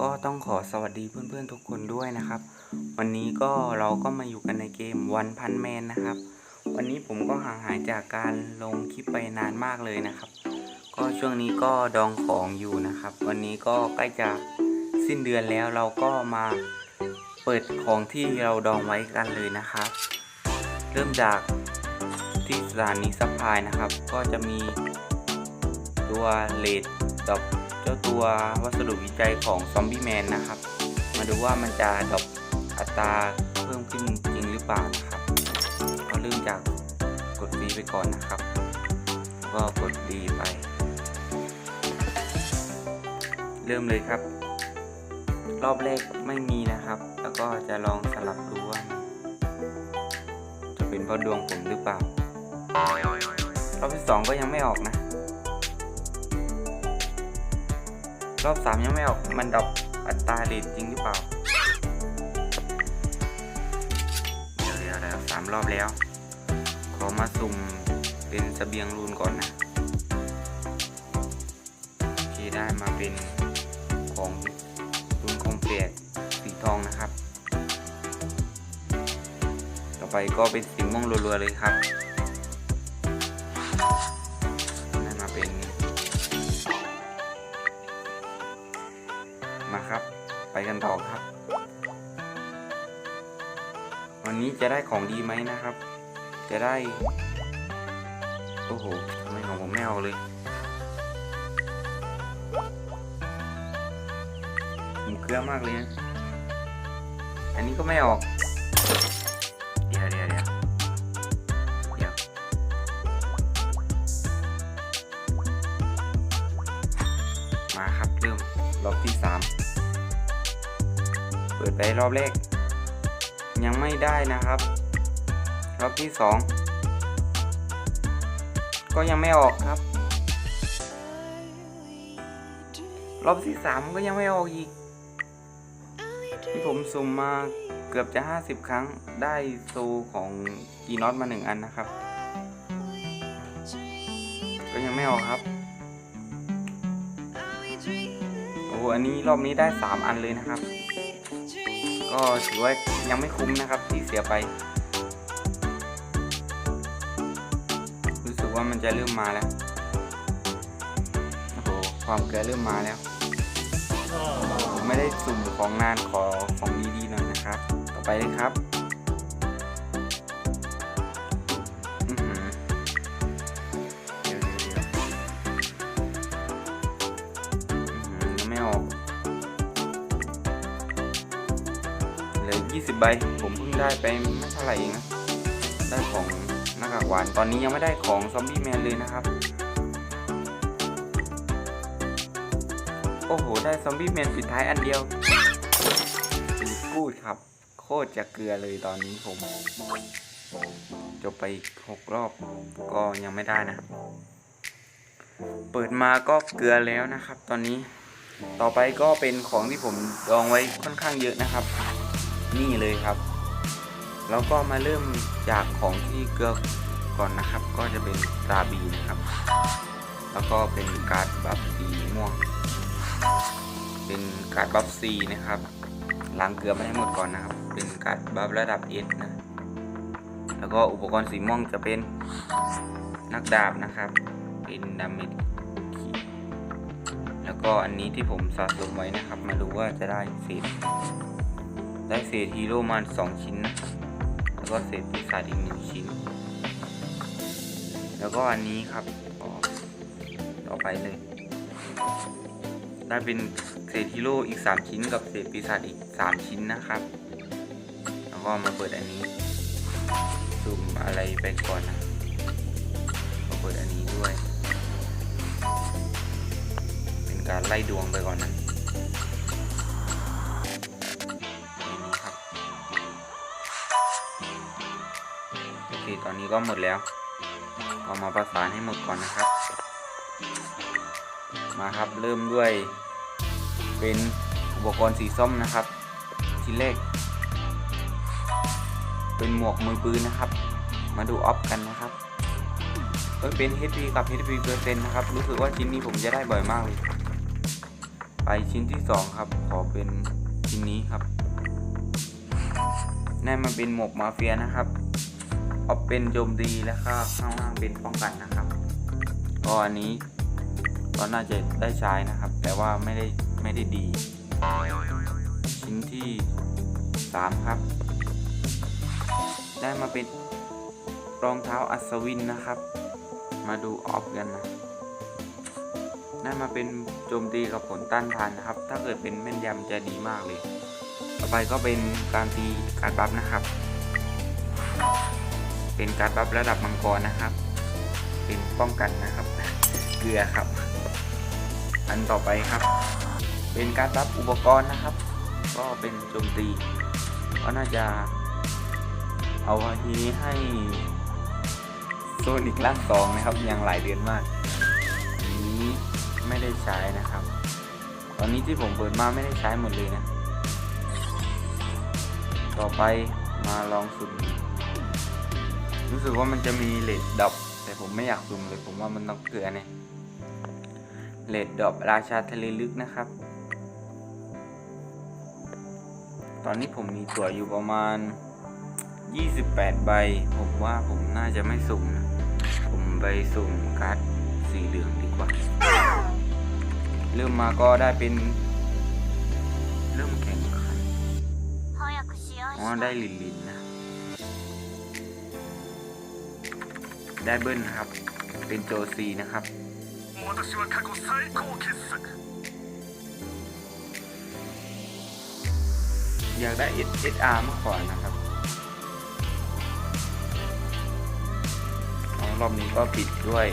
ก็ต้องขอสวัสดีเพื่อนๆทุกคนด้วยนะครับ วันนี้ก็เราก็มาอยู่กันในเกมวันพันแมนนะครับ วันนี้ผมก็ห่างหายจากการลงคลิปไปนานมากเลยนะครับ ก็ช่วงนี้ก็ดองของอยู่นะครับ วันนี้ก็ใกล้จะสิ้นเดือนแล้วเราก็มาเปิดของที่เราดองไว้กันเลยนะครับ เริ่มจากที่สถานีซัพพลายนะครับ ก็จะมีตัวเลดดอก เจ้าตัววัสดุวิจัยของซอมบี้แมนนะครับ มาดูว่ามันจะดรอปอัตราเพิ่มขึ้นจริงหรือเปล่านะครับก็เริ่มจากกด B ไปก่อนนะครับ ก็กด D ไป เริ่มเลยครับ รอบแรกไม่มีนะครับ แล้วก็จะลองสลับดูว่าจะเป็นเพราะดวงผมหรือเปล่ารอบที่สองก็ยังไม่ออกนะ รอบสามยังไม่ออก มันดรอปอัตราเรทจริงหรือเปล่า เดี๋ยวเดี๋ยวแล้วสามรอบแล้ว ขอมาสุ่มเป็นเสบียงรูนก่อนนะโอเคได้มาเป็นของรูนคงเปียกสีทองนะครับ ต่อไปก็เป็นสีม่วงรัวๆเลยครับ วันนี้จะได้ของดีไหมนะครับ จะได้ โอ้โหทำไมของผมไม่เอาเลยผมเกลือมากเลยนะอันนี้ก็ไม่ออก เดี๋ยวเดี๋ยวเดี๋ยวเดี๋ยวมาครับเริ่มรอบที่สามเปิดไปรอบแรก ยังไม่ได้นะครับ รอบที่สองก็ยังไม่ออกครับ รอบที่สามก็ยังไม่ออกอีก ที่ผมสุ่มมาเกือบจะ 50 ครั้งได้โซของกีน็อตมาหนึ่งอันนะครับ ก็ยังไม่ออกครับโอ้อันนี้รอบนี้ได้ 3 อันเลยนะครับ ก็ถือว่ายังไม่คุ้มนะครับที่เสียไป รู้สึกว่ามันจะเริ่มมาแล้วโอ้โหความเกลือเริ่มมาแล้ว ไม่ได้สุ่มของนานขอของดีๆหน่อยนะครับ ต่อไปเลยครับ เหลือ20ใบ ผมเพิ่งได้ไปไม่เท่าไหร่เองนะ ได้ของหน้ากากหวาน ตอนนี้ยังไม่ได้ของซอมบี้แมนเลยนะครับ โอ้โห ได้ซอมบี้แมนปิดท้ายอันเดียวกูดครับ โคตรจะเกลือเลยตอนนี้ผม จบไปหกรอบก็ยังไม่ได้นะ เปิดมาก็เกลือแล้วนะครับ ตอนนี้ต่อไปก็เป็นของที่ผมดองไว้ค่อนข้างเยอะนะครับ นี่เลยครับ แล้วก็มาเริ่มจากของที่เกลือก่อนนะครับ ก็จะเป็นตาบีนะครับ แล้วก็เป็นการ์ดบัฟสีม่วง เป็นการ์ดบัฟซีนะครับล้างเกลือมาให้หมดก่อนนะครับ เป็นการ์ดบัฟระดับ S นะ แล้วก็อุปกรณ์สีม่วงจะเป็นนักดาบนะครับ เป็นดาเมจคีแล้วก็อันนี้ที่ผมสะสมไว้นะครับ มาดูว่าจะได้เศษ ได้เศษฮีโร่มาสองชิ้นนะแล้วก็เศษปีศาจอีกหนึ่งชิ้น แล้วก็อันนี้ครับต่อต่อไปเลย ได้เป็นเศษฮีโร่อีก 3 ชิ้น กับเศษปีศาจอีก 3 ชิ้นนะครับ แล้วก็มาเปิดอันนี้สุ่มอะไรไปก่อนนะมาเปิดอันนี้ด้วย เป็นการไล่ดวงไปก่อนนะ ตอนนี้ก็หมดแล้ว เอามาประสานให้หมดก่อนนะครับ มาครับเริ่มด้วย เป็นอุปกรณ์สีส้มนะครับชิ้นแรกเป็นหมวกมือปืนนะครับ มาดูออฟกันนะครับเอ้ยเป็น HP กับ HP เปอร์เซ็นต์นะครับ รู้สึกว่าชิ้นนี้ผมจะได้บ่อยมากเลย ไปชิ้นที่สองครับ ขอเป็นชิ้นนี้ครับนั่นมันเป็นหมวกมาเฟียนะครับ เอเป็นโจมตีแล้วก็ข้างล่างเป็นป้องกันนะครับก็อันนี้ก็น่าจะได้ใช้นะครับ แต่ว่าไม่ได้ไม่ได้ดี ชิ้นที่สามครับ ได้มาเป็นรองเท้าอัศวินนะครับ มาดูออฟกันนะได้มาเป็นโจมตีกับผลต้านทานนะครับ ถ้าเกิดเป็นแม่นยำจะดีมากเลย ต่อไปก็เป็นการตีการบัฟนะครับ เป็นการบัฟระดับมังกรนะครับ เป็นป้องกันนะครับ เกลือครับ อันต่อไปครับ เป็นการบัฟอุปกรณ์นะครับ ก็เป็นโจมตีก็น่าจะ เอาทีนี้ให้โซนิกล่างสองนะครับยังหลายเดือนมากอันนี้ไม่ได้ใช้นะครับ ตอนนี้ที่ผมเปิดมาไม่ได้ใช้หมดเลยนะ ต่อไปมาลองสุ่ม รู้สึกว่ามันจะมีเลดดอบแต่ผมไม่อยากซุ่มเลยผมว่ามันต้องเกลือเนี่ยเลดดอบราชาทะเลลึกนะครับ ตอนนี้ผมมีตัวอยู่ประมาณ 28 ใบ ผมว่าผมน่าจะไม่สุ่มนะ ผมไปสุ่มการ์ดสีเหลืองดีกว่า เริ่มมาก็ได้เป็น เริ่มแข่งขันอ๋อได้ลินลินนะ ได้เบิ้ลนะครับ เป็นโจซีนะครับ อยากได้เอสอาร์มาก่อนนะครับรอบนี้ก็ปิดด้วย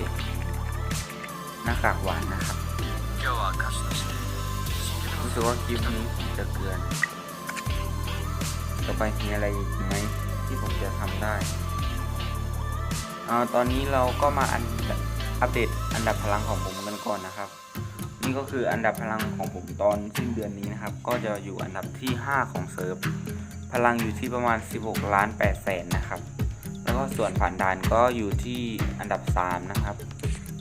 หน้ากากหวานนะครับรู้สึกว่าคลิปนี้ผมจะเกิน ต่อไปมีอะไรอีกไหมที่ผมจะทำได้ อาตอนนี้เราก็มาอันอัปเดตอันดับพลังของผมกันก่อนนะครับ นี่ก็คืออันดับพลังของผมตอนสิ้นเดือนนี้นะครับ ก็จะอยู่อันดับที่ 5 ของเซิร์ฟพลังอยู่ที่ประมาณ 16 ล้าน8แสนนะครับ แล้วก็ส่วนผ่านด่านก็อยู่ที่อันดับ 3 นะครับ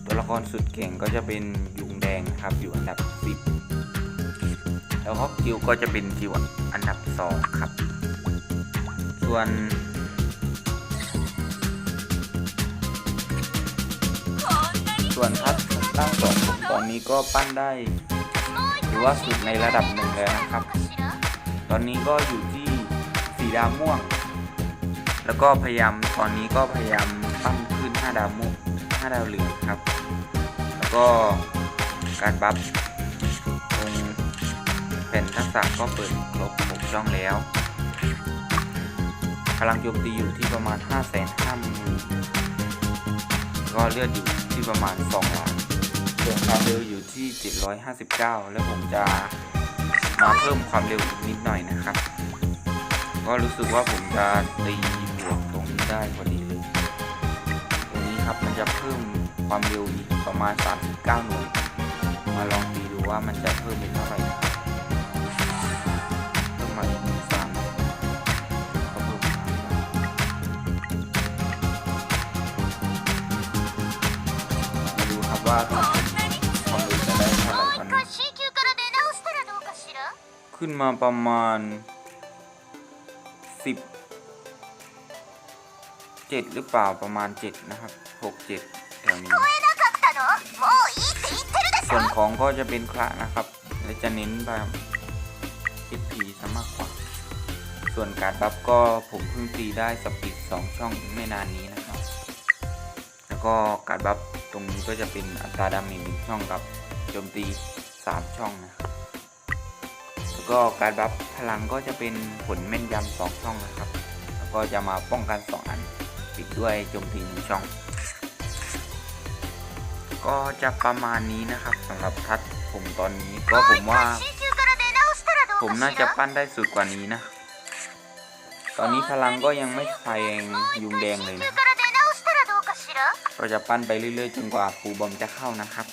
ตัวละครสุดเก่งก็จะเป็นยุงแดงนะครับอยู่อันดับ 10 แล้วก็กิวก็จะเป็นกิวอันดับ 2 ครับ ส่วน ส่วนทัศตั้งสองตอนนี้ก็ปั้นได้ถือว่าสุดในระดับหนึ่งแล้วนะครับ ตอนนี้ก็อยู่ที่สีดาวม่วง แล้วก็พยายามตอนนี้ก็พยายามปั้นขึ้น 5 ดาวม่วง5ดาวเหลืองครับ แล้วก็การบัฟตรงแผ่นทักษะก็เปิดครบ6ช่องแล้วพลังโจมตีอยู่ที่ประมาณ 5 5 0 0 0 0ก็เลือดอยู่ ที่ประมาณ2ล้านส่วนความเร็วอยู่ที่ 759 แล้วผมจะมาเพิ่มความเร็วอีกนิดหน่อยนะครับ ก็รู้สึกว่าผมจะตีบวกตรงนี้ได้พอดีเลยตรงนี้ครับมันจะเพิ่มความเร็วอีกประมาณ 39 หน่วย มาลองตีดูว่ามันจะเพิ่มเป็นเท่าไหร่่าความรู้จะได้เท่าไหร่กันขึ้นมาประมาณสิเจ็ดหรือเปล่าประมาณเจ็ดนะครับหกเจ็ดแถวนี้ส่วนของก็จะเป็นพระนะครับ และจะเน้นแบบเอฟพีซะมากกว่า ส่วนการบัฟก็ผมเพิ่งตีได้สปีดสองช่องไม่นานนี้นะครับ แล้วก็การบัฟ ตรงนี้ก็จะเป็นอัตราดาเมจหนึ่งช่องกับโจมตีสามช่องนะครับแล้วก็การบัฟพลังก็จะเป็นผลแม่นยำสองช่องนะครับ แล้วก็จะมาป้องกันสองอันปิดด้วยโจมตีหนึ่งช่อง ก็จะประมาณนี้นะครับสำหรับทัดผมตอนนี้ก็ผมว่า ผมน่าจะปั้นได้สุดกว่านี้นะ ตอนนี้พลังก็ยังไม่ไฟแพงยุงแดงเลยนะ ราจะปั้นไปเรื่อยๆจนกว่าปูบอมจะเข้านะครับ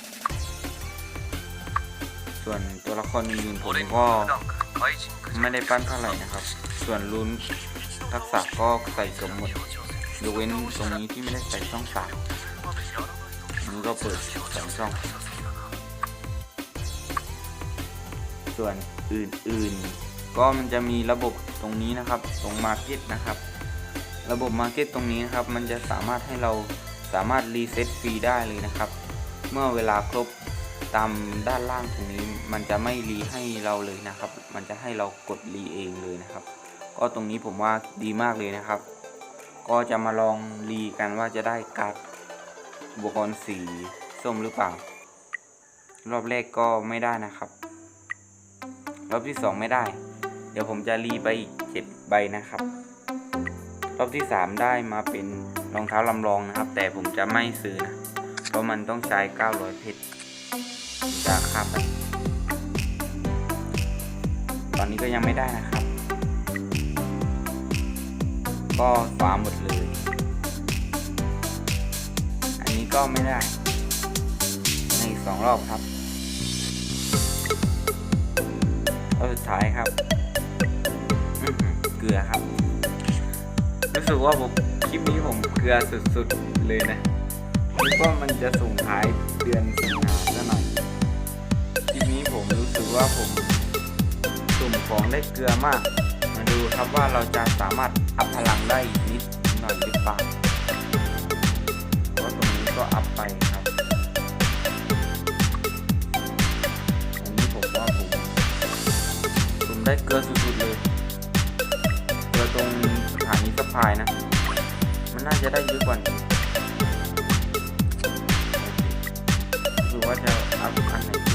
ส่วนตัวละครอื่นผมก็ไม่ได้ปั้นเท่าไหร่นะครับ ส่วนลุนทักษะก็ใส่เกือบหมดยกเว้นตรงนี้ที่ไม่ได้ใส่ช่องสามนี้ก็เปิดสองช่อง ส่วนอื่นๆ ก็มันจะมีระบบตรงนี้นะครับ ตรงมาร์เก็ตนะครับ ระบบมาร์เก็ตตรงนี้นะครับ มันจะสามารถให้เรา สามารถรีเซ็ตฟรีได้เลยนะครับ เมื่อเวลาครบตามด้านล่างตรงนี้ มันจะไม่รีให้เราเลยนะครับ มันจะให้เรากดรีเองเลยนะครับ ก็ตรงนี้ผมว่าดีมากเลยนะครับ ก็จะมาลองรีกันว่าจะได้การ์ดอุปกรณ์สีส้มหรือเปล่า รอบแรกก็ไม่ได้นะครับ รอบที่สองไม่ได้ เดี๋ยวผมจะรีไปอีกเจ็ดใบนะครับ รอบที่สามได้มาเป็น รองเท้าลำลองนะครับ แต่ผมจะไม่ซื้อนะ เพราะมันต้องใช้ 900 เพชรผมจะข้ามไปตอนนี้ก็ยังไม่ได้นะครับ ก็ฟ้าหมดเลย อันนี้ก็ไม่ได้ ในสองรอบครับรอบสุดท้ายครับ เกลือครับ สึกว่าผมคลิปนี้ผมเกลือสุดๆเลยนะนึกว่ามันจะส่งท้ายเดือนสิงหาซะหน่อยคลิปนี้ผมรู้สึกว่าผมสุ่มของได้เกลือมาก มาดูครับว่าเราจะสามารถอัพพลังได้อีกนิดหน่อยหรือเปล่าเพราะตรงนี้ก็อัพไปครับอันนี้ผมว่าผมผมได้เกลือสุดๆเลยเกลือตรง หานีสะพายนะ มันน่าจะได้เยอะกว่านี้ดูว่าจะอัพคันไหน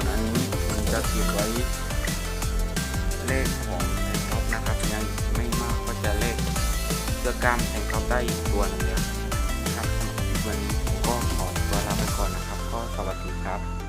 วนอันนี้ผมจะเก็บไว้เลขของแทงท็อปนะครับ ยังไม่มากก็จะเลขเสื้อกล้ามแทงท็อปได้อีกตัวนึงแล้วนะครับสำหรับวันนี้ผมก็ขอตัวลาไปก่อนนะครับ ก็สวัสดีครับ